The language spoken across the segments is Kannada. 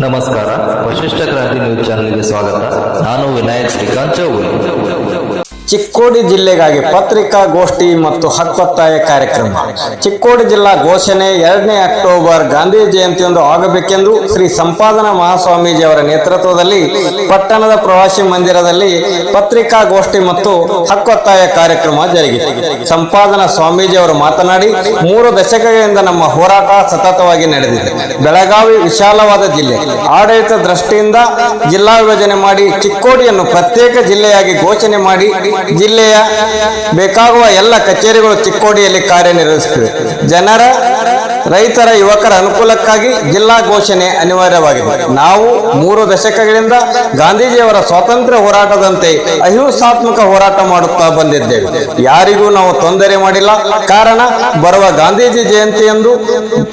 ನಮಸ್ಕಾರ. ವಶಿಷ್ಠ ಕ್ರಾಂತಿ ನ್ಯೂಸ್ ಚಾನೆಲ್ಗೆ ಸ್ವಾಗತ. ನಾನು ವಿನಾಯಕ್ ಶ್ರೀಕಾಂತ್ ಚೌಗುಲೆ ಚಿಕ್ಕೋಡಿ ಜಿಲ್ಲೆಗಾಗಿ ಪತ್ರಿಕಾಗೋಷ್ಠಿ ಮತ್ತು ಹಕ್ಕೊತ್ತಾಯ ಕಾರ್ಯಕ್ರಮ. ಚಿಕ್ಕೋಡಿ ಜಿಲ್ಲಾ ಘೋಷಣೆ ಎರಡನೇ ಅಕ್ಟೋಬರ್ ಗಾಂಧಿ ಜಯಂತಿಯೊಂದು ಆಗಬೇಕೆಂದು ಶ್ರೀ ಸಂಪಾದನಾ ಮಹಾಸ್ವಾಮೀಜಿ ಅವರ ನೇತೃತ್ವದಲ್ಲಿ ಪಟ್ಟಣದ ಪ್ರವಾಸಿ ಮಂದಿರದಲ್ಲಿ ಪತ್ರಿಕಾಗೋಷ್ಠಿ ಮತ್ತು ಹಕ್ಕೊತ್ತಾಯ ಕಾರ್ಯಕ್ರಮ ಜರುಗಿತು ಸಂಪಾದನಾ ಸ್ವಾಮೀಜಿ ಅವರು ಮಾತನಾಡಿ, ಮೂರು ದಶಕಗಳಿಂದ ನಮ್ಮ ಹೋರಾಟ ಸತತವಾಗಿ ನಡೆದಿದೆ. ಬೆಳಗಾವಿ ವಿಶಾಲವಾದ ಜಿಲ್ಲೆ. ಆಡಳಿತ ದೃಷ್ಟಿಯಿಂದ ಜಿಲ್ಲಾ ವಿಭಜನೆ ಮಾಡಿ ಚಿಕ್ಕೋಡಿಯನ್ನು ಪ್ರತ್ಯೇಕ ಜಿಲ್ಲೆಯಾಗಿ ಘೋಷಣೆ ಮಾಡಿ ಜಿಲ್ಲೆಯ ಬೇಕಾಗುವ ಎಲ್ಲ ಕಚೇರಿಗಳು ಚಿಕ್ಕೋಡಿಯಲ್ಲಿ ಕಾರ್ಯನಿರ್ವಹಿಸುತ್ತಿವೆ. ಜನರ ರೈತರ ಯುವಕರ ಅನುಕೂಲಕ್ಕಾಗಿ ಜಿಲ್ಲಾ ಘೋಷಣೆ ಅನಿವಾರ್ಯವಾಗಿದೆ. ನಾವು ಮೂರು ದಶಕಗಳಿಂದ ಗಾಂಧೀಜಿಯವರ ಸ್ವಾತಂತ್ರ್ಯ ಹೋರಾಟದಂತೆ ಅಹಿಂಸಾತ್ಮಕ ಹೋರಾಟ ಮಾಡುತ್ತಾ ಬಂದಿದ್ದೇವೆ. ಯಾರಿಗೂ ನಾವು ತೊಂದರೆ ಮಾಡಿಲ್ಲ. ಕಾರಣ, ಬರುವ ಗಾಂಧೀಜಿ ಜಯಂತಿಯಂದು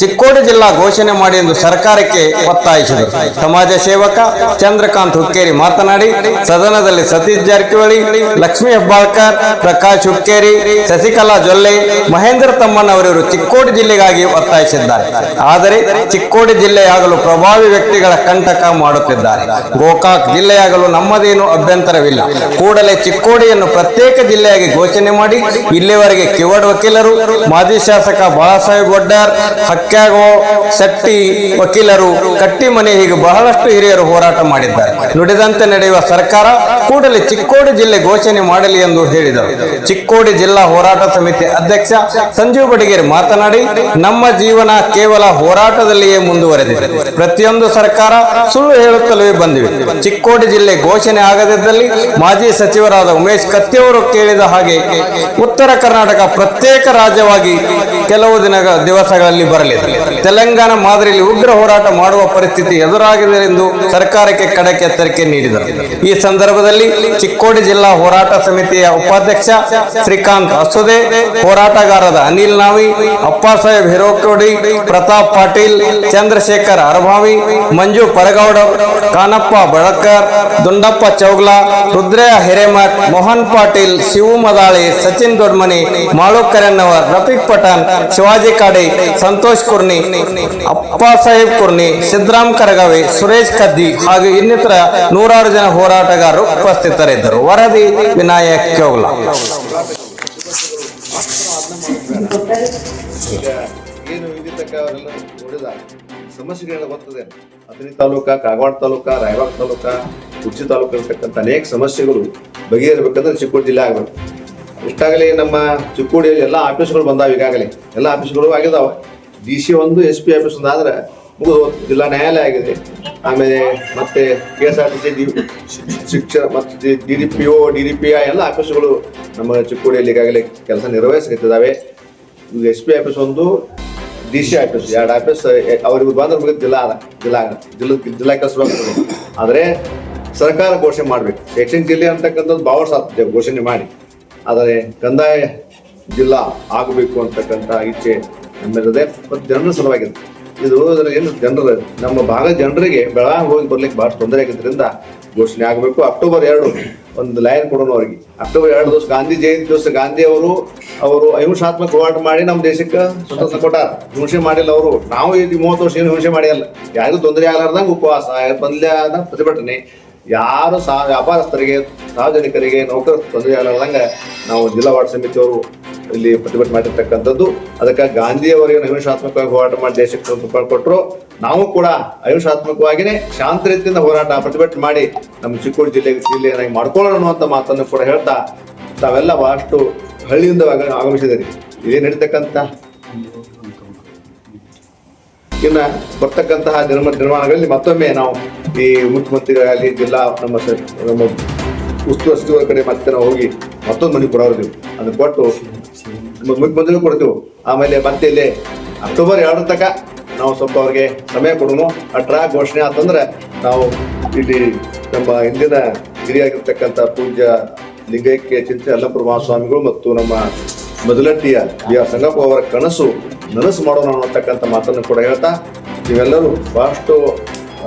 ಚಿಕ್ಕೋಡಿ ಜಿಲ್ಲಾ ಘೋಷಣೆ ಮಾಡಿ ಎಂದು ಸರ್ಕಾರಕ್ಕೆ ಒತ್ತಾಯಿಸಿದರು. ಸಮಾಜ ಸೇವಕ ಚಂದ್ರಕಾಂತ್ ಹುಕ್ಕೇರಿ ಮಾತನಾಡಿ, ಸದನದಲ್ಲಿ ಸತೀಶ್ ಜಾರಕಿಹೊಳಿ, ಲಕ್ಷ್ಮೀ ಹೆಬ್ಬಾಳ್ಕರ್, ಪ್ರಕಾಶ್ ಹುಕ್ಕೇರಿ, ಶಶಿಕಲಾ ಜೊಲ್ಲೆ, ಮಹೇಂದ್ರ ತಮ್ಮಣ್ಣವರಿವರು ಚಿಕ್ಕೋಡಿ ಜಿಲ್ಲೆಗಾಗಿ ಒತ್ತಾಯಿಸಿದ್ದಾರೆ ಆದರೆ ಚಿಕ್ಕೋಡಿ ಜಿಲ್ಲೆಯಾಗಲು ಪ್ರಭಾವಿ ವ್ಯಕ್ತಿಗಳ ಕಂಟಕ ಮಾಡುತ್ತಿದ್ದಾರೆ. ಗೋಕಾಕ್ ಜಿಲ್ಲೆಯಾಗಲು ನಮ್ಮದೇನು ಅಭ್ಯಂತರವಿಲ್ಲ. ಕೂಡಲೇ ಚಿಕ್ಕೋಡಿಯನ್ನು ಪ್ರತ್ಯೇಕ ಜಿಲ್ಲೆಯಾಗಿ ಘೋಷಣೆ ಮಾಡಿ, ಇಲ್ಲಿವರೆಗೆ ಕಿವಡ್ ವಕೀಲರು, ಮಾಜಿ ಶಾಸಕ ಬಾಳಾಸಾಹೇಬ್ ಒಡ್ಡಾರ್ ಹಕ್ಕ್ಯಾಗೋ ಶೆಟ್ಟಿ ವಕೀಲರು ಕಟ್ಟಿಮನೆ ಹೀಗೆ ಬಹಳಷ್ಟು ಹಿರಿಯರು ಹೋರಾಟ ಮಾಡಿದ್ದಾರೆ. ನುಡಿದಂತೆ ನಡೆಯುವ ಸರ್ಕಾರ ಕೂಡಲೇ ಚಿಕ್ಕೋಡಿ ಜಿಲ್ಲೆ ಘೋಷಣೆ ಮಾಡಲಿ ಎಂದು ಹೇಳಿದರು. ಚಿಕ್ಕೋಡಿ ಜಿಲ್ಲಾ ಹೋರಾಟ ಸಮಿತಿ ಅಧ್ಯಕ್ಷ ಸಂಜೀವ್ ಬಡಿಗೇರಿ ಮಾತನಾಡಿ, ನಮ್ಮ ಜೀವನ ಕೇವಲ ಹೋರಾಟದಲ್ಲಿಯೇ ಮುಂದುವರೆದಿದೆ. ಪ್ರತಿಯೊಂದು ಸರ್ಕಾರ ಸುಳ್ಳು ಹೇಳುತ್ತಲೇ ಬಂದಿವೆ. ಚಿಕ್ಕೋಡಿ ಜಿಲ್ಲೆ ಘೋಷಣೆ ಆಗದಿದ್ದಲ್ಲಿ ಮಾಜಿ ಸಚಿವರಾದ ಉಮೇಶ್ ಕತ್ತಿಯವರು ಕೇಳಿದ ಹಾಗೆ ಉತ್ತರ ಕರ್ನಾಟಕ ಪ್ರತ್ಯೇಕ ರಾಜ್ಯವಾಗಿ ಕೆಲವು ದಿನ ದಿವಸಗಳಲ್ಲಿ ಬರಲಿದೆ. ತೆಲಂಗಾಣ ಮಾದರಿಯಲ್ಲಿ ಉಗ್ರ ಹೋರಾಟ ಮಾಡುವ ಪರಿಸ್ಥಿತಿ ಎದುರಾಗಿದೆ ಎಂದು ಸರ್ಕಾರಕ್ಕೆ ಕಡೆಗೆ ಎಚ್ಚರಿಕೆ ನೀಡಿದರು. ಈ ಸಂದರ್ಭದಲ್ಲಿ ಚಿಕ್ಕೋಡಿ ಜಿಲ್ಲಾ ಹೋರಾಟ ಸಮಿತಿಯ ಉಪಾಧ್ಯಕ್ಷ ಶ್ರೀಕಾಂತ್ ಅಸುದೆ ಹೋರಾಟಗಾರದ ಅನಿಲ್ ನಾವಿ, ಅಪ್ಪಾಸಾಹೇಬ್ ಹಿರೋಕೋಡಿ ಪ್ರತಾಪ್ ಪಾಟೀಲ್, ಚಂದ್ರಶೇಖರ್ ಅರಭಾವಿ ಮಂಜು ಪರಗೌಡ, ಕಾನಪ್ಪ ಬಳಕರ್, ದುಂಡಪ್ಪ ಚೌಗ್ಲಾ, ರುದ್ರಯ್ಯ ಹಿರೇಮಠ್, ಮೋಹನ್ ಪಾಟೀಲ್, ಶಿವು ಮದಾಳಿ, ಸಚಿನ್ ದೊಡ್ಮನಿ ಮಾಳು ಕರೆನ್ನವರ್ ರಫೀಕ್ ಪಠಾಣ್, ಶಿವಾಜಿ ಕಾಡೆ, ಸಂತೋಷ್ ಕುರ್ನಿ, ಅಪ್ಪ ಸಾಹೇಬ್ ಕುರ್ನಿ, ಸಿದ್ದರಾಮ್ ಕರಗಾವಿ, ಸುರೇಶ್ ಕದ್ದಿ ಹಾಗೂ ಇನ್ನಿತರ ನೂರಾರು ಜನ ಹೋರಾಟಗಾರರು ಉಪಸ್ಥಿತರಿದ್ದರು. ವರದಿ, ವಿನಾಯಕ್ ಚೌಗ್ಲಾ. ಏನು ಇಲ್ಲಿ ಅವರೆಲ್ಲ ನೋಡಿದ ಸಮಸ್ಯೆಗಳೆಲ್ಲ ಬರ್ತದೆ ಅಥಣಿ ತಾಲೂಕ, ಕಾಗವಾಡ ತಾಲೂಕ, ರಾಯಬಾಗ ತಾಲೂಕ, ಕುರ್ಚಿ ತಾಲೂಕು ಇರ್ತಕ್ಕಂಥ ಅನೇಕ ಸಮಸ್ಯೆಗಳು ಬಗೆಹರಿಬೇಕಂದ್ರೆ ಚಿಕ್ಕೋಡಿ ಜಿಲ್ಲೆ ಆಗಬೇಕು. ಇಷ್ಟಾಗಲೇ ನಮ್ಮ ಚಿಕ್ಕೋಡಿಯಲ್ಲಿ ಎಲ್ಲ ಆಫೀಸ್ಗಳು ಬಂದಾವ ಈಗಾಗಲೇ. ಎಲ್ಲ ಆಫೀಸ್ಗಳು ಆಗಿದಾವೆ. ಡಿ ಸಿ ಒಂದು ಎಸ್ ಪಿ ಆಫೀಸ್ ಒಂದು ಆದ್ರೆ ಮುಗಿದು ಜಿಲ್ಲಾ ನ್ಯಾಯಾಲಯ ಆಗಿದೆ. ಆಮೇಲೆ ಮತ್ತೆ K S R T C ಶಿಕ್ಷಣ ಮತ್ತು D D P O D D P I ಎಲ್ಲ ಆಫೀಸ್ಗಳು ನಮ್ಮ ಚಿಕ್ಕೋಡಿಯಲ್ಲಿ ಈಗಾಗಲೇ ಕೆಲಸ ನಿರ್ವಹಿಸುತ್ತಿದ್ದಾವೆ ಎಸ್ ಪಿ ಆಫೀಸ್ ಒಂದು ಡಿ ಸಿ ಆಫೀಸ್, ಎರಡು ಆಫೀಸ್ ಅವ್ರಿಗೆ ಬಂದ್ರೆ ಮುಗಿದ ಜಿಲ್ಲಾ ಜಿಲ್ಲಾ ಜಿಲ್ಲಾ ಜಿಲ್ಲಾ ಕೆಲಸ ಆದರೆ ಸರ್ಕಾರ ಘೋಷಣೆ ಮಾಡಬೇಕು. ಶೈಕ್ಷಣಿಕ ಜಿಲ್ಲೆ ಅಂತಕ್ಕಂಥದ್ದು ಬಾವರ್ ಸಾಧ್ಯ ಘೋಷಣೆ ಮಾಡಿ. ಆದರೆ ಕಂದಾಯ ಜಿಲ್ಲಾ ಆಗಬೇಕು ಅಂತಕ್ಕಂಥ ಇಚ್ಛೆ ನಮ್ಮಿರದೆ ಮತ್ತು ಜನರ ಸಲುವಾಗಿದೆ ಇದು ಏನು ಜನರು, ನಮ್ಮ ಭಾಗದ ಜನರಿಗೆ ಬೆಳಗಾವಿ ಹೋಗಿ ಬರ್ಲಿಕ್ಕೆ ಭಾಳ ತೊಂದರೆ ಆಗಿದ್ದರಿಂದ ಘೋಷಣೆ ಆಗಬೇಕು. ಅಕ್ಟೋಬರ್ ಎರಡು, ಒಂದು ಲೈನ್ ಕೊಡೋಣ ಅವರಿಗೆ. ಅಕ್ಟೋಬರ್ ಎರಡು ದಿವಸ ಗಾಂಧಿ ಜಯಂತಿ ದಿವಸ ಗಾಂಧಿ ಅವರು ಅವರು ಅಹಿಂಸಾತ್ಮಕ ಹೋರಾಟ ಮಾಡಿ ನಮ್ಮ ದೇಶಕ್ಕೆ ಸ್ವತಂತ್ರ ಕೊಟ್ಟಾರ. ಹಿಂಸೆ ಮಾಡಿಲ್ಲ ಅವರು. ನಾವು ಇಲ್ಲಿ ಮೂವತ್ತು ವರ್ಷ ಏನು ಹಿಂಸೆ ಮಾಡಿಲ್ಲ. ಯಾರಿಗೂ ತೊಂದರೆ ಆಗಲಾರ್ದಂಗೆ ಉಪವಾಸ ಬಂದ್ಯಾದ ಪ್ರತಿಭಟನೆ. ಯಾರು ಸಹ ವ್ಯಾಪಾರಸ್ಥರಿಗೆ, ಸಾರ್ವಜನಿಕರಿಗೆ ನೌಕರ ತೊಂದರೆ ಆಗಲಾರ್ದಂಗೆ ನಾವು ಜಿಲ್ಲಾ ವಾರ್ಡ್ ಸಮಿತಿಯವರು ಇಲ್ಲಿ ಪ್ರತಿಭಟನೆ ಮಾಡಿರ್ತಕ್ಕಂಥದ್ದು. ಅದಕ್ಕೆ ಗಾಂಧಿಯವರಿಗೆ ಅಹಿಂಸಾತ್ಮಕವಾಗಿ ಹೋರಾಟ ಮಾಡಿ ದೇಶಕ್ಕೆ ಕೊಟ್ಟರು. ನಾವು ಕೂಡ ಅಹಿಂಸಾತ್ಮಕವಾಗಿಯೇ ಶಾಂತ ರೀತಿಯಿಂದ ಹೋರಾಟ, ಪ್ರತಿಭಟನೆ ಮಾಡಿ ನಮ್ಮ ಚಿಕ್ಕೋಡಿ ಜಿಲ್ಲೆ ಜಿಲ್ಲೆಯನ್ನಾಗಿ ಮಾಡ್ಕೊಳ್ಳೋಣ ಅನ್ನುವಂಥ ಮಾತನ್ನು ಕೂಡ ಹೇಳ್ತಾ ತಾವೆಲ್ಲ ಬಹಳಷ್ಟು ಹಳ್ಳಿಯಿಂದ ಆಗಮಿಸಿದ್ದೀರಿ. ಇದೇ ನಡೀತಕ್ಕಂಥ ಇನ್ನು ಬರ್ತಕ್ಕಂತಹ ನಿರ್ಮ, ನಿರ್ಮಾಣಗಳಲ್ಲಿ ಮತ್ತೊಮ್ಮೆ ನಾವು ಈ ಮುಖ್ಯಮಂತ್ರಿಗಳಾಗಲಿ, ಜಿಲ್ಲಾ ನಮ್ಮ ನಮ್ಮ ಉಸ್ತುವಾರಿ ಸಚಿವರ ಕಡೆ ಮತ್ತೆ ನಾವು ಹೋಗಿ ಮತ್ತೊಂದು ಮನೆ ಕೊಡೋರ್ತೀವಿ ಅದನ್ನು ಕೊಟ್ಟು ನಮ್ಮ ಕೊಡ್ತೇವೆ. ಆಮೇಲೆ ಮತ್ತೆ ಇಲ್ಲಿ ಅಕ್ಟೋಬರ್ ಎರಡರ ತನಕ ನಾವು ಸ್ವಲ್ಪ ಅವ್ರಿಗೆ ಸಮಯ ಕೊಡೋಣ. ಟ್ರಾಕ್ ಘೋಷಣೆ ಆತಂದ್ರೆ ನಾವು ಇಲ್ಲಿ ನಮ್ಮ ಹಿಂದಿನ ಹಿರಿಯಾಗಿರ್ತಕ್ಕಂಥ ಪೂಜ್ಯ ಲಿಂಗೈಕ್ಯ ಚಿಂತೆ ಅಲ್ಲಪುರ ಮಹಾಸ್ವಾಮಿಗಳು ಮತ್ತು ನಮ್ಮ ಮೊದಲಟ್ಟಿಯ ಬಿ ಆರ್ ಸಂಗಪ್ಪ ಅವರ ಕನಸು ನನಸು ಮಾಡೋಣ ಅನ್ನತಕ್ಕಂಥ ಮಾತನ್ನು ಕೂಡ ಹೇಳ್ತಾ, ನೀವೆಲ್ಲರೂ ಬಹಳಷ್ಟು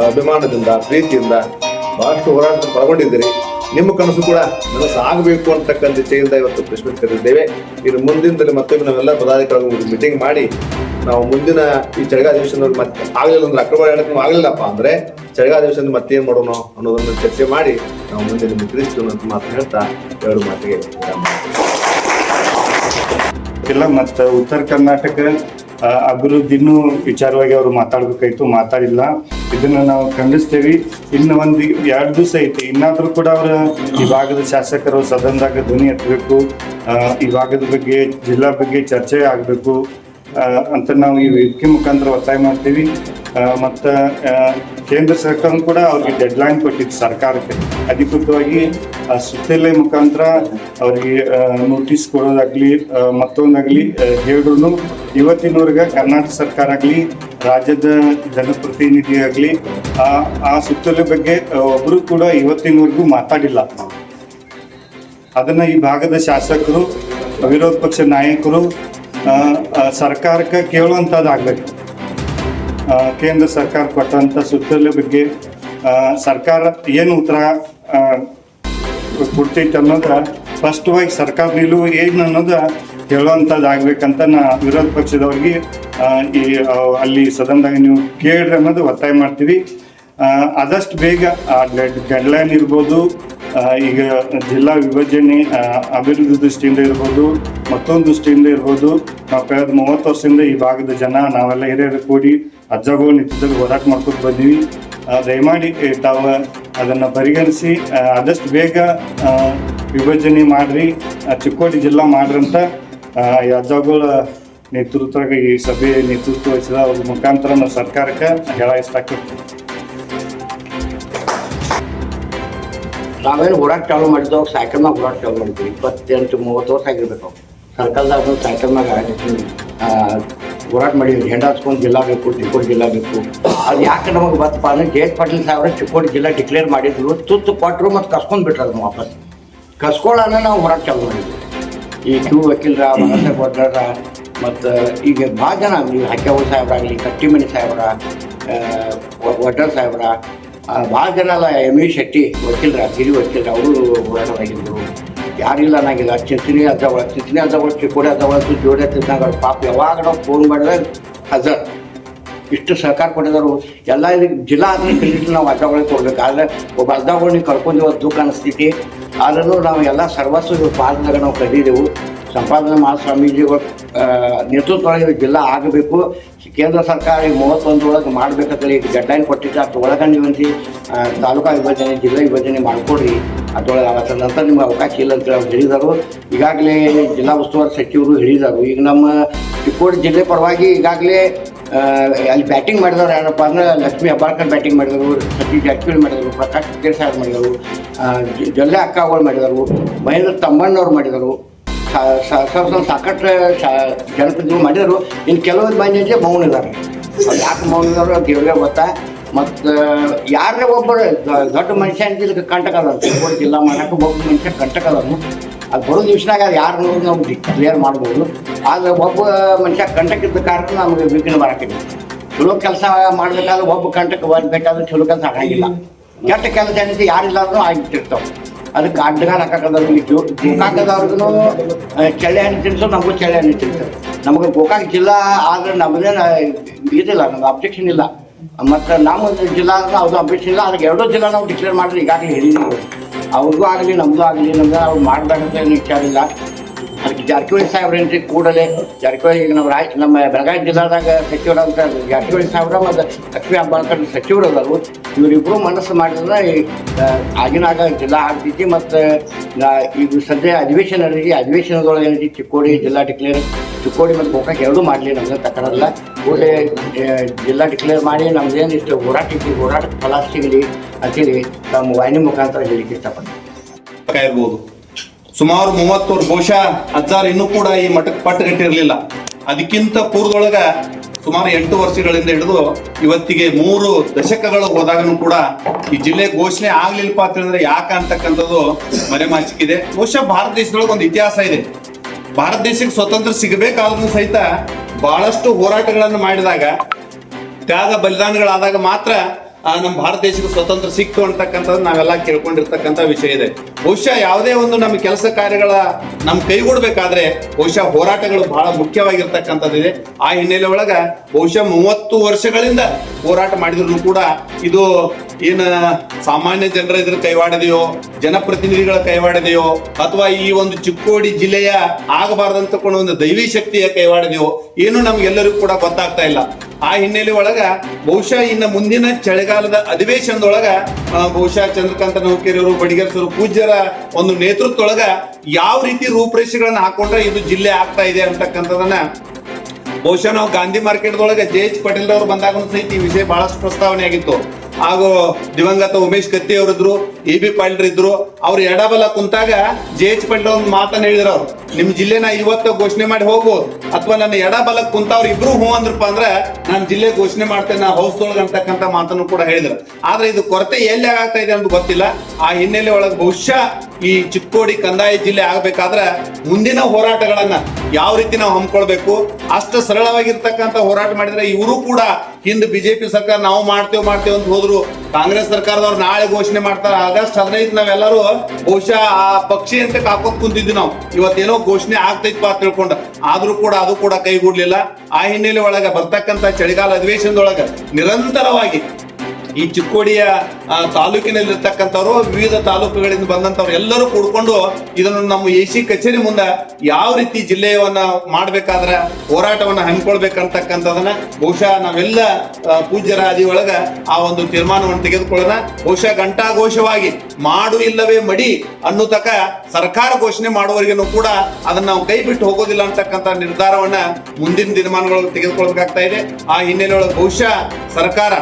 ಅಭಿಮಾನದಿಂದ, ಪ್ರೀತಿಯಿಂದ ಬಹಳಷ್ಟು ಹೋರಾಟ ಪಾಲ್ಗೊಂಡಿದ್ದೀರಿ. ನಿಮ್ಮ ಕನಸು ಕೂಡ ನನಸು ಆಗಬೇಕು ಅಂತಕ್ಕಂಥ ಇಚ್ಛೆಯಿಂದ ಇವತ್ತು ಪ್ರಶ್ನೆ ಕರೆದಿದ್ದೇವೆ ಇನ್ನು ಮುಂದಿನದಲ್ಲಿ ಮತ್ತೊಮ್ಮೆ ನಾವೆಲ್ಲ ಪದಾಧಿಕಾರಿಗಳು ಮೀಟಿಂಗ್ ಮಾಡಿ, ನಾವು ಮುಂದಿನ ಈ ಚಳಿಗಾಲ ಅಧಿವೇಶನದಲ್ಲಿ ಮತ್ತೆ ಆಗಲಿಲ್ಲ ಅಂದ್ರೆ ಅಕ್ಟೋಬರ್ ಎರಡಕ್ಕೆ ಆಗಲಿಲ್ಲಪ್ಪ ಅಂದ್ರೆ ಚಳಿಗಾಲ ಮತ್ತೆ ಏನ್ ಮಾಡೋಣ ಅನ್ನೋದನ್ನು ಚರ್ಚೆ ಮಾಡಿ ನಾವು ಮುಂದೆ ನಿಮ್ಗೆ ತಿಳಿಸ್ತೀವಿ ಅಂತ ಮಾತು ಹೇಳ್ತಾ ಎರಡು ಮಾತಿಗೆ. ಇಲ್ಲ ಮತ್ತು ಉತ್ತರ ಕರ್ನಾಟಕ ಅಭಿವೃದ್ಧಿನೂ ವಿಚಾರವಾಗಿ ಅವರು ಮಾತಾಡ್ಬೇಕಾಯ್ತು, ಮಾತಾಡಿಲ್ಲ. ಇದನ್ನ ನಾವು ಖಂಡಿಸ್ತೇವೆ. ಇನ್ನು ಒಂದು ಎರಡು ದಿವಸ ಐತಿ. ಇನ್ನಾದ್ರೂ ಕೂಡ ಅವರ ಈ ಭಾಗದ ಶಾಸಕರು ಸದನದಾಗ ಧ್ವನಿ ಎತ್ತಬೇಕು. ಈ ಭಾಗದ ಬಗ್ಗೆ, ಜಿಲ್ಲಾ ಬಗ್ಗೆ ಚರ್ಚೆ ಆಗಬೇಕು. ಅಂತ ನಾವು ಈ ವೇದಿಕೆ ಮುಖಾಂತರ ಒತ್ತಾಯ ಮಾಡ್ತೀವಿ. ಮತ್ತು ಕೇಂದ್ರ ಸರ್ಕಾರ ಕೂಡ ಅವ್ರಿಗೆ ಡೆಡ್ಲೈನ್ ಕೊಟ್ಟಿತ್ತು ಸರ್ಕಾರಕ್ಕೆ. ಅಧಿಕೃತವಾಗಿ ಸುತ್ತೋಲೆ ಮುಖಾಂತರ ಅವ್ರಿಗೆ ನೋಟಿಸ್ ಕೊಡೋದಾಗ್ಲಿ ಮತ್ತೊಂದಾಗಲಿ ಹೇಳಿದ್ರು ಇವತ್ತಿನವರೆಗೆ ಕರ್ನಾಟಕ ಸರ್ಕಾರ ಆಗಲಿ, ರಾಜ್ಯದ ಜನಪ್ರತಿನಿಧಿ ಆ ಆ ಸುತ್ತಲೆ ಬಗ್ಗೆ ಒಬ್ಬರು ಕೂಡ ಇವತ್ತಿನವರೆಗೂ ಮಾತಾಡಿಲ್ಲ. ಅದನ್ನ ಈ ಭಾಗದ ಶಾಸಕರು, ವಿರೋಧ ಪಕ್ಷ ನಾಯಕರು ಸರ್ಕಾರಕ್ಕೆ ಕೇಳುವಂಥದ್ದಾಗಬೇಕು ಕೇಂದ್ರ ಸರ್ಕಾರ ಕೊಟ್ಟಂಥ ಸುತ್ತಲೆ ಬಗ್ಗೆ ಸರ್ಕಾರ ಏನು ಉತ್ತರ ಕೊಡ್ತೈತೆ ಅನ್ನೋದ ಸ್ಪಷ್ಟವಾಗಿ ಸರ್ಕಾರ ನಿಲುವು ಏನು ಅನ್ನೋದ ಹೇಳುವಂಥದ್ದಾಗಬೇಕಂತ ನಾ ವಿರೋಧ ಪಕ್ಷದವ್ರಿಗೆ ಈ ಅಲ್ಲಿ ಸದನದಾಗ ನೀವು ಕೇಳ್ರಿ ಅನ್ನೋದು ಒತ್ತಾಯ ಮಾಡ್ತೀವಿ. ಆದಷ್ಟು ಬೇಗ ಆ ಡೆಡ್ಲೈನ್ ಇರ್ಬೋದು ಈಗ ಜಿಲ್ಲಾ ವಿಭಜನೆ ಅಭಿವೃದ್ಧಿ ದೃಷ್ಟಿಯಿಂದ ಇರ್ಬೋದು, ಮತ್ತೊಂದು ದೃಷ್ಟಿಯಿಂದ ಇರ್ಬೋದು, ನಾವು ಕಳೆದ ಮೂವತ್ತು ವರ್ಷದಿಂದ ಈ ಭಾಗದ ಜನ ನಾವೆಲ್ಲ ಹಿರಿಯರು ಕೂಡಿ ಅಜ್ಜಗಳು ನಿಂತಿದ್ದಾಗ ಹೋರಾಟ ಮಾಡ್ಕೊಂಡು ಬಂದೀವಿ. ದಯಮಾಡಿ ತಾವು ಅದನ್ನು ಪರಿಗಣಿಸಿ ಆದಷ್ಟು ಬೇಗ ವಿಭಜನೆ ಮಾಡಿರಿ ಚಿಕ್ಕೋಡಿ ಜಿಲ್ಲಾ ಮಾಡ್ರಂತ ಅಜ್ಜಗಳ ನೇತೃತ್ವ ಈ ಸಭೆ ನೇತೃತ್ವ ವಹಿಸಿದ ಅವ್ರ ಮುಖಾಂತರ ನಾವು ಸರ್ಕಾರಕ್ಕೆ ಹೇಳ ಇಷ್ಟಪಡ್ತೀವಿ ನಾವೇನು ಹೋರಾಟ ಚಾಲೂ ಮಾಡಿದ್ದವಾಗ ಅವಾಗ ಸೈಕಲ್ ಮ್ಯಾಗ ಹೋರಾಟ ಚಾಲೂ ಮಾಡಿದ್ವಿ. ಇಪ್ಪತ್ತೆಂಟು, ಮೂವತ್ತು ವರ್ಷ ಆಗಿರ್ಬೇಕು. ಸರ್ಕಲ್ದಾಗ ಸೈಕಲ್ನಾಗ ಹೋರಾಟ ಮಾಡಿದ್ವಿ ಹೆಂಡ ಹಾಕ್ಸ್ಕೊಂಡು ಜಿಲ್ಲಾ ಬೇಕು, ಚಿಕ್ಕೋಡಿ ಜಿಲ್ಲಾ ಬೇಕು. ಅದು ಯಾಕೆ ನಮಗೆ ಬತ್ತಪ್ಪ ಅಂದ್ರೆ ಜೆ ಪಾಟೀಲ್ ಸಾಹೇಬ್ರ ಚಿಕ್ಕೋಡಿ ಜಿಲ್ಲಾ ಡಿಕ್ಲೇರ್ ಮಾಡಿದ್ರು. ತುತ್ತು ಕೊಟ್ಟರು ಮತ್ತು ಕಸ್ಕೊಂಡು ಬಿಟ್ರು ಅದನ್ನು ವಾಪಸ್. ಕಸ್ಕೊಳ್ಳೋಣ ನಾವು ಹೋರಾಟ ಚಾಲು ಮಾಡಿದ್ವಿ. ಈ ಕ್ಯೂ ವಕೀಲರ ಮನಸ್ಸೆ ಕೊಟ್ಟರ ಮತ್ತು ಈಗ ಭಾಳ ಜನ ಆಗಲಿ ಹಕ್ಕೇವು ಸಾಹೇಬ್ರಾಗಲಿ ಕಟ್ಟಿಮಣಿ ಸಾಹೇಬ್ರ ವಡ್ಡರ್ ಸಾಹೇಬ್ರ ಭಾಳ ಜನ ಅಲ್ಲ ಎಂ ಇ ಶೆಟ್ಟಿ ವಕೀಲರ ಹಿರಿ ವಕೀಲರ, ಅವರು ಹೋರಾಟವಾಗಿದ್ದರು ಯಾರಿಲ್ಲ ಅನ್ನಂಗಿಲ್ಲ ಚಿಂಚಣಿ ಅಜ್ಜಗಳ ಚಿಂಚಣಿ ಅಜ್ಜಗಳು ಚಿಕ್ಕೋಡಿ ಅಜ್ಜಗಳು ಜೋಡಿ ಅವ್ರ ಪಾಪ ಯಾವಾಗ ನಾವು ಫೋನ್ ಮಾಡಿದ್ರೆ ಹಜರ್ ಇಷ್ಟು ಸಹಕಾರ ಕೊಟ್ಟಿದ್ದಾರೆ. ಎಲ್ಲ ಇದಕ್ಕೆ ಜಿಲ್ಲಾ ಕ್ರೆಡಿಟ್ ನಾವು ಅಜ್ಜಗಳಿಗೆ ಕೊಡ್ಬೇಕು. ಆದರೆ ಒಬ್ಬ ಅಜ್ಜಗಳನ್ನ ಕಳ್ಕೊಂಡು ಇವತ್ತು ದುಃಖ ಅನಿಸ್ತೈತಿ. ಆದ್ರೂ ನಾವು ಎಲ್ಲ ಸರ್ವಸ್ವ ಪಾಲ್ದಾಗ ನಾವು ಕಂಡಿದ್ದೆವು ಸಂಪಾದನೆ ಮಹಾ ಸ್ವಾಮೀಜಿಗಳ ನೇತೃತ್ವದೊಳಗೆ ಜಿಲ್ಲಾ ಆಗಬೇಕು. ಕೇಂದ್ರ ಸರ್ಕಾರ ಈ ಮೂವತ್ತೊಂದರೊಳಗೆ ಮಾಡಬೇಕಂತೇಳಿ ಈಗ ಡೆಡ್ಲೈನ್ ಕೊಟ್ಟಿದ್ದು ಅದ್ರೊಳಗೆ ನೀವಂತಿ ತಾಲೂಕಾ ವಿಭಜನೆ, ಜಿಲ್ಲಾ ವಿಭಜನೆ ಮಾಡಿಕೊಡ್ರಿ. ಅದ್ರೊಳಗೆ ಆಗತ್ತೆ. ಅಂತ ನಿಮ್ಗೆ ಅವಕಾಶ ಇಲ್ಲ ಅಂತೇಳಿ ಅವ್ರು ಹೇಳಿದರು. ಈಗಾಗಲೇ ಜಿಲ್ಲಾ ಉಸ್ತುವಾರಿ ಸಚಿವರು ಹೇಳಿದರು. ಈಗ ನಮ್ಮ ಚಿಕ್ಕೋಡಿ ಜಿಲ್ಲೆ ಪರವಾಗಿ ಈಗಾಗಲೇ ಅಲ್ಲಿ ಬ್ಯಾಟಿಂಗ್ ಮಾಡಿದವ್ರು ಯಾರಪ್ಪ ಅಂದ್ರೆ ಲಕ್ಷ್ಮೀ ಅಬ್ಬಾಳ್ಕರ್ ಬ್ಯಾಟಿಂಗ್ ಮಾಡಿದರು, ಸತೀಶ್ ಜಾರಕಿಹೊಳಿ ಮಾಡಿದರು, ಪ್ರಕಾಶ್ ಸಾಹೇಬ್ ಮಾಡಿದರು ಜೊಲ್ಲೆ ಅಕ್ಕಗಳು ಮಾಡಿದರು, ಮಹೇಂದ್ರ ತಮ್ಮಣ್ಣವ್ರು ಮಾಡಿದರು. ಸಾಕಷ್ಟು ಜನಪ್ರತಿನಿಧಿಗಳು ಮಾಡಿದರು. ಇನ್ನು ಕೆಲವೊಂದು ಮಂದಿ ಮೌನ ಇದ್ದಾರೆ ಯಾಕೆ ಮೌನ ಇದ್ದಾರೆ ದೇವ್ರಿಗೆ ಗೊತ್ತಾ? ಮತ್ತು ಯಾರೇ ಒಬ್ಬರು ದೊಡ್ಡ ಮನುಷ್ಯ ಇದಕ್ಕೆ ಕಂಟಕ ಅದ ಚಿಕ್ಕೋಡಿ ಜಿಲ್ಲಾ ಮಾಡಕ್ಕೆ ಒಬ್ಬ ಮನುಷ್ಯ ಕಂಟಕ ಅದು ಬರೋ ನಿಮಿಷನಾಗ ಅದು ಯಾರು ನೋಡಿ ನಾವು ಕ್ಲಿಯರ್ ಮಾಡ್ಬೋದು. ಆದರೆ ಒಬ್ಬ ಮನುಷ್ಯ ಕಂಟಕ ಇದ್ದ ಕಾರಣ ನಮಗೆ ವಿಘ್ನ ಬರಕ್ಕಿಲ್ಲ ಚಲೋ ಕೆಲಸ ಮಾಡಬೇಕಾದ್ರೆ ಒಬ್ಬ ಕಂಟಕ ಬರಬೇಕಾದ್ರೆ ಚಲೋ ಕೆಲಸ ಆಗಂಗಿಲ್ಲ. ಕೆಟ್ಟ ಕೆಲಸ ಏನಿದೆ ಯಾರಿಲ್ಲ ಅಂದ್ರೂ ಆಗಿರ್ತಾವೆ ಅದಕ್ಕೆ ಅಡ್ಡಗಾರ ಜೋ ಗೋಕಾಕದವ್ರಿಗೂ ಚಳ್ಳೆ ಹಣ್ಣು ತಿನ್ಸೋ ನಮಗೂ ಚಳ್ಳೆ ಹಣ್ಣು ತಿನ್ಸೋದು ನಮಗೆ ಗೋಕಾಕ್ ಜಿಲ್ಲಾ ಆದರೆ ನಮ್ಮದೇನು ಇದಿಲ್ಲ ನಮ್ಗೆ ಅಬ್ಜೆಕ್ಷನ್ ಇಲ್ಲ. ಮತ್ತು ನಮ್ಮ ಜಿಲ್ಲಾ ಅಂದ್ರೆ ಅದು ಅಂಬೇಷನ್ ಇಲ್ಲ ಅದಕ್ಕೆ ಎರಡೂ ಜಿಲ್ಲಾ ನಾವು ಡಿಕ್ಲೇರ್ ಮಾಡಿದ್ರೆ ಈಗಾಗಲೇ ಹೇಳಿದ್ದೀವಿ ಅವ್ರಿಗೂ ಆಗಲಿ ನಮ್ಮದು ಆಗಲಿ ನಮ್ದು ಅವ್ರು ಮಾಡ್ಬೇಕಂತ ಏನು ವಿಚಾರ ಇಲ್ಲ. ಅದಕ್ಕೆ ಜಾರಕಿಹೊಳಿ ಸಾಹೇಬ್ರ ಏನ್ರಿ ಕೂಡಲೇ ಜಾರಕಿಹೊಳಿ ಈಗ ನಮ್ಮ ರಾಯ್ ನಮ್ಮ ಬೆಳಗಾವಿ ಜಿಲ್ಲಾದಾಗ ಸಚಿವರಂತ ಜಾರಕಿಹೊಳಿ ಸಾಹೇಬ್ರ ಮತ್ತು ಲಕ್ಷ್ಮೀ ಹೆಬ್ಬಾಳ್ಕರ್ ಸಚಿವರು ಅದಾರು. ಇವರಿಬ್ಬರು ಮನಸ್ಸು ಮಾಡಿದ್ರೆ ಈ, ಆಗಿನಾಗ ಜಿಲ್ಲಾ ಆಗ್ತೈತಿ ಮತ್ತು ಈಗ ಸದ್ಯ ಅಧಿವೇಶನ ನಡೆದಿ ಅಧಿವೇಶನದೊಳಗೆ ಏನೈತಿ ಚಿಕ್ಕೋಡಿ ಜಿಲ್ಲಾ ಡಿಕ್ಲೇರ್ ಚಿಕ್ಕೋಡಿ ಮತ್ತು ಗೋಕಾಕ್ ಎರಡೂ ಮಾಡಲಿ ನಮ್ಗೆ ತಕರಲ್ಲ ಆ, ಜಿಲ್ಲಾ ಡಿಕ್ಲೇರ್ ಮಾಡಿ ನಮ್ದೇನು ಇಷ್ಟು ಹೋರಾಟ ಐತಿ ಹೋರಾಟಕ್ಕೆ ಫಲ ಸಿಗಲಿ ಅಂತೇಳಿ ನಮ್ಮ ವಾಹಿನಿ ಮುಖಾಂತರ ಹೇಳಿಕ್ಕೆ ಇಷ್ಟಪಡ್ತೀವಿ ಇರ್ಬೋದು. ಸುಮಾರು ಮೂವತ್ತು ವರ್ಷ ಬಹುಶಃ ಅಜ್ಜಾರ್ ಇನ್ನೂ ಕೂಡ ಈ ಮಠಕ್ಕೆ ಪಟ್ಟುಗಟ್ಟಿರಲಿಲ್ಲ ಅದಕ್ಕಿಂತ ಪೂರ್ವದೊಳಗ ಸುಮಾರು ಎಂಟು ವರ್ಷಗಳಿಂದ ಹಿಡಿದು ಇವತ್ತಿಗೆ ಮೂರು ದಶಕಗಳು ಹೋದಾಗನು ಕೂಡ ಈ ಜಿಲ್ಲೆ ಘೋಷಣೆ ಆಗ್ಲಿಲ್ಲಪ್ಪ ಅಂತ ಹೇಳಿದ್ರೆ ಯಾಕ ಅಂತಕ್ಕಂಥದ್ದು ಮರೆಮಾಚಿಕಿದೆ ಬಹುಶಃ ಭಾರತ ದೇಶದೊಳಗೆ ಒಂದು ಇತಿಹಾಸ ಇದೆ. ಭಾರತ ದೇಶಕ್ಕೆ ಸ್ವತಂತ್ರ ಸಿಗಬೇಕಾದ್ರೂ ಸಹಿತ ಬಹಳಷ್ಟು ಹೋರಾಟಗಳನ್ನು ಮಾಡಿದಾಗ, ತ್ಯಾಗ ಬಲಿದಾನಗಳಾದಾಗ ಮಾತ್ರ ನಮ್ಮ ಭಾರತ ದೇಶಕ್ಕೆ ಸ್ವತಂತ್ರ ಸಿಕ್ತು ಅಂತಕ್ಕಂಥದ್ದು ನಾವೆಲ್ಲ ಕೇಳ್ಕೊಂಡಿರ್ತಕ್ಕಂಥ ವಿಷಯ ಇದೆ. ಬಹುಶಃ ಯಾವುದೇ ಒಂದು ನಮ್ಮ ಕೆಲಸ ಕಾರ್ಯಗಳ ನಮ್ಮ ಕೈಗೂಡಬೇಕಾದ್ರೆ, ಬಹುಶಃ ಹೋರಾಟಗಳು ಬಹಳ ಮುಖ್ಯವಾಗಿರ್ತಕ್ಕಂಥದ್ದಿದೆ ಆ ಹಿನ್ನೆಲೆ ಒಳಗೆ ಬಹುಶಃ ಮೂವತ್ತು ವರ್ಷಗಳಿಂದ ಹೋರಾಟ ಮಾಡಿದ್ರು ಕೂಡ ಇದು ಏನ ಸಾಮಾನ್ಯ ಜನರ ಇದ್ರ ಕೈವಾಡದೆಯೋ, ಜನಪ್ರತಿನಿಧಿಗಳ ಕೈವಾಡದೆಯೋ, ಅಥವಾ ಈ ಒಂದು ಚಿಕ್ಕೋಡಿ ಜಿಲ್ಲೆಯ ಆಗಬಾರದಂತ ಒಂದು ದೈವಿ ಶಕ್ತಿಯ ಕೈವಾಡದೆಯೋ, ಏನು ನಮ್ಗೆಲ್ಲರಿಗೂ ಕೂಡ ಗೊತ್ತಾಗ್ತಾ ಇಲ್ಲ. ಆ ಹಿನ್ನೆಲೆ ಒಳಗ ಬಹುಶಃ ಇನ್ನು ಮುಂದಿನ ಚಳಿಗಾಲದ ಅಧಿವೇಶನದೊಳಗ ಬಹುಶಃ ಚಂದ್ರಕಾಂತ ನೌಕೇರಿಯವರು ಬಡಿಗೇರ್ಸರು, ಪೂಜ್ಯರ ಒಂದು ನೇತೃತ್ವದೊಳಗ ಯಾವ ರೀತಿ ರೂಪರೇಷೆಗಳನ್ನ ಹಾಕೊಂಡ್ರೆ ಇದು ಜಿಲ್ಲೆ ಆಗ್ತಾ ಇದೆ ಅಂತಕ್ಕಂಥದನ್ನ ಬಹುಶಃ ನಾವು ಗಾಂಧಿ ಮಾರ್ಕೆಟ್ದೊಳಗೆ ಜೆ ಎಚ್ ಪಟೇಲ್ ಅವರು ಬಂದಾಗ ಸಹಿತ ಈ ವಿಷಯ ಬಹಳಷ್ಟು ಪ್ರಸ್ತಾವನೆ ಆಗಿತ್ತು. ಹಾಗೂ ದಿವಂಗತ ಉಮೇಶ್ ಕತ್ತಿ ಅವರಿದ್ರು ಇ ಬಿ ಪಾಟೀಲ್ ಇದ್ರು ಅವ್ರು ಎಡಬಲ ಕುಂತಾಗ ಜೆ ಎಚ್ ಪಾಟೀಲ್ ಒಂದು ಮಾತನ್ನ ಹೇಳಿದ್ರು ಅವ್ರು. ನಿಮ್ ಜಿಲ್ಲೆನ ಇವತ್ತು ಘೋಷಣೆ ಮಾಡಿ ಹೋಗ್ಬೋದು ಅಥವಾ ನನ್ನ ಎಡ ಬಲಕ್ ಕುಂತವ್ರು ಇಬ್ರು ಹೂ ಅಂದ್ರಪ್ಪ ಅಂದ್ರೆ ನಾನು ಜಿಲ್ಲೆ ಘೋಷಣೆ ಮಾಡ್ತೇನೆ, ನಾ ಹೌಸ್ದೊಳಗೆ ಅಂತಕ್ಕಂಥ ಮಾತನ್ನು ಕೂಡ ಹೇಳಿದ್ರು. ಆದ್ರೆ ಇದು ಕೊರತೆ ಎಲ್ಲಿ ಆಗ್ತಾ ಇದೆ ಅಂತ ಗೊತ್ತಿಲ್ಲ. ಆ ಹಿನ್ನೆಲೆ ಒಳಗೆ ಬಹುಶಃ ಈ ಚಿಕ್ಕೋಡಿ ಕಂದಾಯ ಜಿಲ್ಲೆ ಆಗಬೇಕಾದ್ರೆ ಮುಂದಿನ ಹೋರಾಟಗಳನ್ನ ಯಾವ ರೀತಿ ನಾವು ಹಮ್ಮಿಕೊಳ್ಬೇಕು? ಅಷ್ಟು ಸರಳವಾಗಿರ್ತಕ್ಕಂಥ ಹೋರಾಟ ಮಾಡಿದ್ರೆ ಇವರು ಕೂಡ ಹಿಂದೆ ಬಿಜೆಪಿ ಸರ್ಕಾರ ನಾವು ಮಾಡ್ತೇವೆ ಮಾಡ್ತೇವೆ ಅಂತ ಹೋದ್ರು. ಕಾಂಗ್ರೆಸ್ ಸರ್ಕಾರದವ್ರು ನಾಳೆ ಘೋಷಣೆ ಮಾಡ್ತಾರೆ. ಆಗಸ್ಟ್ ಹದಿನೈದು ನಾವೆಲ್ಲರೂ ಬಹುಶಃ ಆ ಪಕ್ಷಿ ಅಂತ ಕಾಕೋತ್ ಕುಂತಿದ್ವಿ ನಾವು. ಇವತ್ತೇನೋ ಘೋಷಣೆ ಆಗ್ತೈತಪ್ಪ ಅಂತ ತಿಳ್ಕೊಂಡು. ಆದ್ರೂ ಕೂಡ ಅದು ಕೂಡ ಕೈಗೂಡ್ಲಿಲ್ಲ. ಆ ಹಿನ್ನೆಲೆ ಒಳಗ ಬರ್ತಕ್ಕಂತ ಚಳಿಗಾಲ ಅಧಿವೇಶನದೊಳಗೆ ನಿರಂತರವಾಗಿ ಈ ಚಿಕ್ಕೋಡಿಯ ತಾಲೂಕಿನಲ್ಲಿರ್ತಕ್ಕಂಥವ್ರು, ವಿವಿಧ ತಾಲೂಕುಗಳಿಂದ ಬಂದಂಥವ್ರು ಎಲ್ಲರೂ ಕೂಡ್ಕೊಂಡು ಇದನ್ನು ನಮ್ಮ ಎ ಸಿ ಕಚೇರಿ ಮುಂದೆ ಯಾವ ರೀತಿ ಜಿಲ್ಲೆಯವನ್ನ ಮಾಡ್ಬೇಕಾದ್ರೆ ಹೋರಾಟವನ್ನ ಹಮ್ಮಿಕೊಳ್ಬೇಕಂತಕ್ಕಂಥದನ್ನ ಬಹುಶಃ ನಾವೆಲ್ಲ ಪೂಜ್ಯರ ಒಳಗ ಆ ಒಂದು ತೀರ್ಮಾನವನ್ನು ತೆಗೆದುಕೊಳ್ಳೋಣ. ಬಹುಶಃ ಘಂಟಾಘೋಷವಾಗಿ ಮಾಡು ಇಲ್ಲವೇ ಮಡಿ ಅನ್ನೋ ಸರ್ಕಾರ ಘೋಷಣೆ ಮಾಡುವವರೆಗೂ ಕೂಡ ಅದನ್ನ ನಾವು ಕೈ ಬಿಟ್ಟು ಹೋಗೋದಿಲ್ಲ ಅಂತಕ್ಕಂಥ ನಿರ್ಧಾರವನ್ನ ಮುಂದಿನ ದಿನಮಾನಗಳು ತೆಗೆದುಕೊಳ್ಬೇಕಾಗ್ತಾ ಇದೆ. ಆ ಹಿನ್ನೆಲೆಯೊಳಗೆ ಬಹುಶಃ ಸರ್ಕಾರ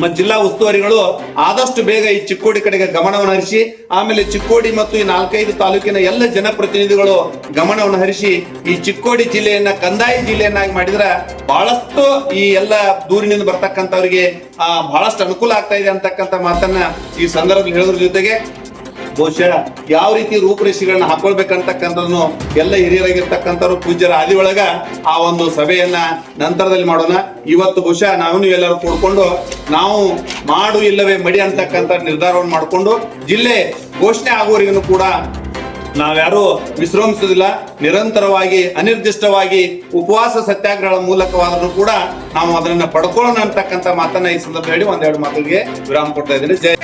ಮತ್ತು ಜಿಲ್ಲಾ ಉಸ್ತುವಾರಿಗಳು ಆದಷ್ಟು ಬೇಗ ಈ ಚಿಕ್ಕೋಡಿ ಕಡೆಗೆ ಗಮನವನ್ನು ಹರಿಸಿ, ಆಮೇಲೆ ಚಿಕ್ಕೋಡಿ ಮತ್ತು ಈ ನಾಲ್ಕೈದು ತಾಲೂಕಿನ ಎಲ್ಲ ಜನಪ್ರತಿನಿಧಿಗಳು ಗಮನವನ್ನು ಹರಿಸಿ, ಈ ಚಿಕ್ಕೋಡಿ ಜಿಲ್ಲೆಯನ್ನ, ಕಂದಾಯ ಜಿಲ್ಲೆಯನ್ನಾಗಿ ಮಾಡಿದ್ರೆ ಬಹಳಷ್ಟು ಈ ಎಲ್ಲ ದೂರಿನಿಂದ ಬರ್ತಕ್ಕಂಥವ್ರಿಗೆ ಬಹಳಷ್ಟು ಅನುಕೂಲ ಆಗ್ತಾ ಇದೆ ಅಂತಕ್ಕಂಥ ಮಾತನ್ನ ಈ ಸಂದರ್ಭದಲ್ಲಿ ಹೇಳೋದ್ರ ಜೊತೆಗೆ. ಬಹುಶಃ ಯಾವ ರೀತಿ ರೂಪರೇಷೆಗಳನ್ನ ಹಾಕೊಳ್ಬೇಕಂತಕ್ಕಂಥದ್ದನ್ನು ಎಲ್ಲ ಹಿರಿಯರಾಗಿರ್ತಕ್ಕಂಥವ್ರು ಪೂಜ್ಯರ ಆದಿ ಒಳಗ ಆ ಒಂದು ಸಭೆಯನ್ನ ನಂತರದಲ್ಲಿ ಮಾಡೋಣ. ಇವತ್ತು ಬಹುಶಃ ನಾವು ಎಲ್ಲರೂ ಕೂಡ್ಕೊಂಡು ನಾವು ಮಾಡು ಇಲ್ಲವೇ ಮಡಿ ಅಂತಕ್ಕಂಥ ನಿರ್ಧಾರವನ್ನು ಮಾಡಿಕೊಂಡು ಜಿಲ್ಲೆ ಘೋಷಣೆ ಆಗುವವರೆಗೂ ಕೂಡ ನಾವ್ಯಾರು ವಿಶ್ರಮಿಸುವುದಿಲ್ಲ. ನಿರಂತರವಾಗಿ, ಅನಿರ್ದಿಷ್ಟವಾಗಿ ಉಪವಾಸ ಸತ್ಯಾಗ್ರಹಗಳ ಮೂಲಕವಾದರೂ ಕೂಡ ನಾವು ಅದನ್ನ ಪಡ್ಕೊಳ್ಳೋಣ ಅಂತಕ್ಕಂಥ ಮಾತನ್ನ ಈ ಸಂದರ್ಭ ಹೇಳಿ ಒಂದೆರಡು ಮಾತುಗಳಿಗೆ ವಿರಾಮ ಕೊಡ್ತಾ ಇದ್ದೀನಿ. ಜೈ